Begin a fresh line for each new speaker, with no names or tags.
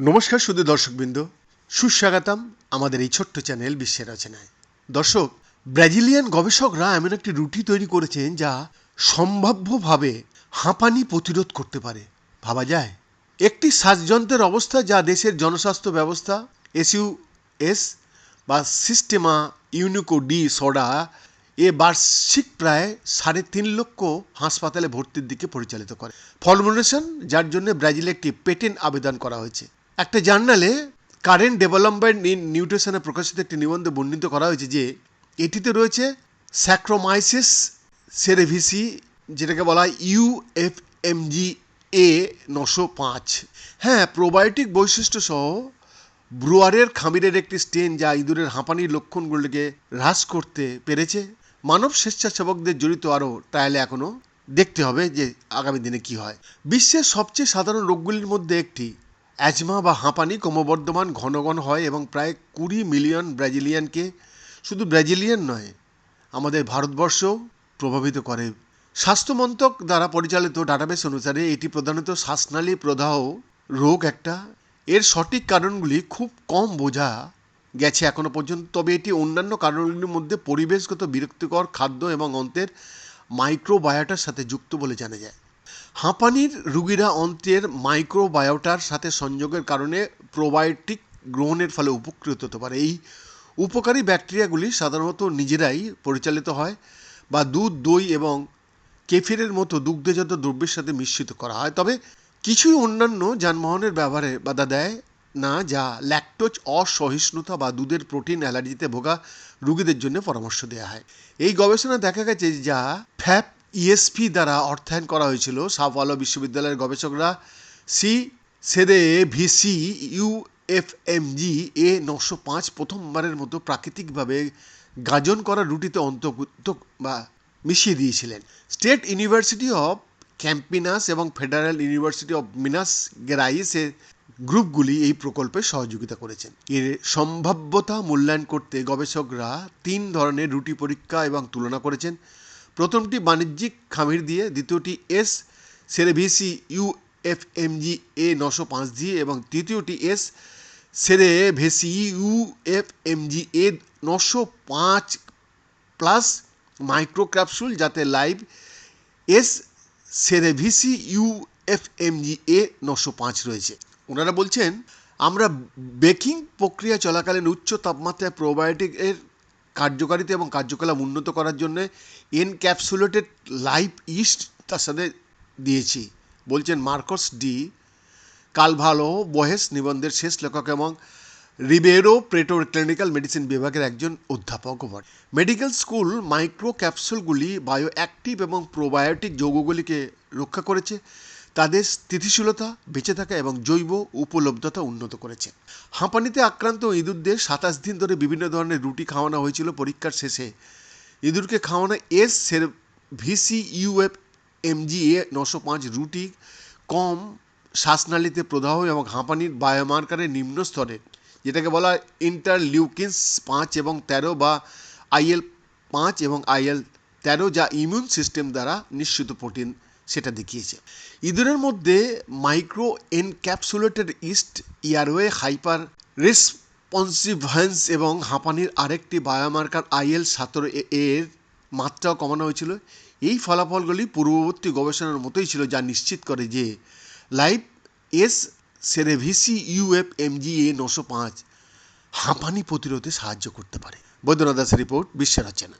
নমস্কার শুধু দর্শকবৃন্দ। সুস্বাগতম আমাদের এই ছোট্ট চ্যানেল বিশ্বের রচনায়। দর্শক, ব্রাজিলিয়ান গবেষকরা এমন একটি রুটি তৈরি করেছেন যা সম্ভাব্যভাবে হাঁপানি প্রতিরোধ করতে পারে। ভাবা যায়। একটি শ্বাসযন্ত্রের অবস্থা যা দেশের জনস্বাস্থ্য ব্যবস্থা, এসইউএস বা সিস্টেমা ইউনিকো ডি সোডা এ বার্ষিক প্রায় সাড়ে তিন লক্ষ হাসপাতালে ভর্তির দিকে পরিচালিত করে। ফর্মুলেশন যার জন্য ব্রাজিলে একটি পেটেন্ট আবেদন করা হয়েছে। একটা জার্নালে কারেন্ট ডেভেলপমেন্ট ইন নিউট্রিশনে প্রকাশিত একটি নিবন্ধে বর্ণিত করা হয়েছে যে, এটিতে রয়েছে স্যাক্রোমাইসিস সেরেভিসি, যেটাকে বলা হয় ইউএফএমজি এ নশো পাঁচ। হ্যাঁ প্রোবায়োটিক বৈশিষ্ট্য সহ ব্রুয়ারের খামিরের একটি স্টেন যা ইঁদুরের হাঁপানির লক্ষণগুলিকে হ্রাস করতে পেরেছে। মানব স্বেচ্ছাসেবকদের জড়িত আরও ট্রায়ালে এখনও দেখতে হবে যে আগামী দিনে কি হয়। বিশ্বের সবচেয়ে সাধারণ রোগগুলির মধ্যে একটি অ্যাজমা বা হাঁপানি ক্রমবর্ধমান ঘন ঘন হয় এবং প্রায় কুড়ি মিলিয়ন ব্রাজিলিয়ানকে শুধু ব্রাজিলিয়ান নয়, আমাদের ভারতবর্ষও প্রভাবিত করে। স্বাস্থ্যমন্ত্রক দ্বারা পরিচালিত ডাটাবেস অনুসারে এটি প্রধানত শ্বাসনালী প্রদাহ রোগ একটা। এর সঠিক কারণগুলি খুব কম বোঝা গেছে এখনও পর্যন্ত। তবে এটি অন্যান্য কারণগুলির মধ্যে পরিবেশগত বিরক্তিকর খাদ্য এবং অন্ত্রের মাইক্রোবায়োটার সাথে যুক্ত বলে জানা যায়। হাঁপানির রুগীরা অন্ত্রের মাইক্রোবায়োটার সাথে সংযোগের কারণে প্রোবায়োটিক গ্রহণের ফলে উপকৃত হতে পারে। এই উপকারী ব্যাকটেরিয়াগুলি সাধারণত নিজেরাই পরিচালিত হয় বা দুধ, দই এবং কেফিরের মতো দুগ্ধজাত দ্রব্যের সাথে মিশ্রিত করা হয়। তবে কিছুই অন্যান্য যানবাহনের ব্যবহারে বাধা দেয় না, যা ল্যাকটোজ অসহিষ্ণুতা বা দুধের প্রোটিন অ্যালার্জিতে ভোগা রোগীদের জন্য পরামর্শ দেওয়া হয়। এই গবেষণা দেখা গেছে যা ফ্যাপ ইএসপি দ্বারা অর্থায়ন করা হয়েছিল। সাওয়ালো বিশ্ববিদ্যালয়ের গবেষকরা সি সেদে ভিসি ইউএফএমজি এ নশো পাঁচ প্রথমবারের মতো প্রাকৃতিকভাবে গাজন করা রুটিতে অন্তর্ভুক্ত বা মিশিয়ে দিয়েছিলেন। স্টেট ইউনিভার্সিটি অফ ক্যাম্পিনাস এবং ফেডারেল ইউনিভার্সিটি অফ মিনাস গেরাইসের গ্রুপগুলি এই প্রকল্পে সহযোগিতা করেছেন। এর সম্ভাব্যতা মূল্যায়ন করতে গবেষকরা তিন ধরনের রুটি পরীক্ষা এবং তুলনা করেছেন। প্রথমটি বাণিজ্যিক খামির দিয়ে, দ্বিতীয়টি S cerevisiae U F UFMG A নশো পাঁচ দিয়ে এবং তৃতীয়টি এস সেরে ভেসি ইউএফএমজি এ নশো পাঁচ প্লাস মাইক্রো ক্যাপসুল যাতে live S cerevisiae U F UFMG A নশো পাঁচ রয়েছে। ওনারা বলছেন, আমরা বেকিং প্রক্রিয়া চলাকালীন উচ্চ তাপমাত্রায় প্রোবায়োটিক এর কার্যকারিতা এবং কার্যকলাপ উন্নত করার জন্য এনক্যাপসুলেটেড লাইভ ইস্ট তার সাথে দিয়েছি। বলছেন মার্কস ডি, কালভালো বহেস নিবন্ধের শেষ লেখক এবং রিবেরো প্রেটো ক্লিনিক্যাল মেডিসিন বিভাগের একজন অধ্যাপক হন মেডিকেল স্কুল মাইক্রো ক্যাপসুলগুলি বায়ো অ্যাক্টিভ এবং প্রোবায়োটিক যৌগগুলিকে রক্ষা করেছে। তাদের স্থিতিশীলতা বেঁচে থাকা এবং জৈব উপলব্ধতা উন্নত করেছে। হাঁপানিতে আক্রান্ত ইঁদুরদের সাতাশ দিন ধরে বিভিন্ন ধরনের রুটি খাওয়ানো হয়েছিল পরীক্ষার শেষে। ইঁদুরকে খাওয়ানো এস সের ভিসি ইউএফ এমজিএ নশো পাঁচ রুটি, কম শ্বাসনালীতে প্রদাহ এবং হাঁপানির বায়োমার্কারের নিম্ন স্তরে, যেটাকে বলা হয় ইন্টারলিউকিন্স পাঁচ এবং তেরো বা আইএল পাঁচ এবং আইএল তেরো, যা ইমিউন সিস্টেম দ্বারা নিশ্চিত প্রোটিন। সেটা দেখিয়েছে। ইঁদুরের মধ্যে micro encapsulated yeast, airway hyper রেসপন্সিভেন্স এবং হাঁপানির আরেকটি বায়োমার্কার আইএল সতেরো এর মাত্রাও কমানো হয়েছিল। এই ফলাফলগুলি পূর্ববর্তী গবেষণার মতোই ছিল, যা নিশ্চিত করে যে live S cerevisiae UF MG A নশো পাঁচ হাঁপানি প্রতিরোধে সাহায্য করতে পারে। বৈদ্যনাথ দাসের রিপোর্ট বিশ্বের রচনা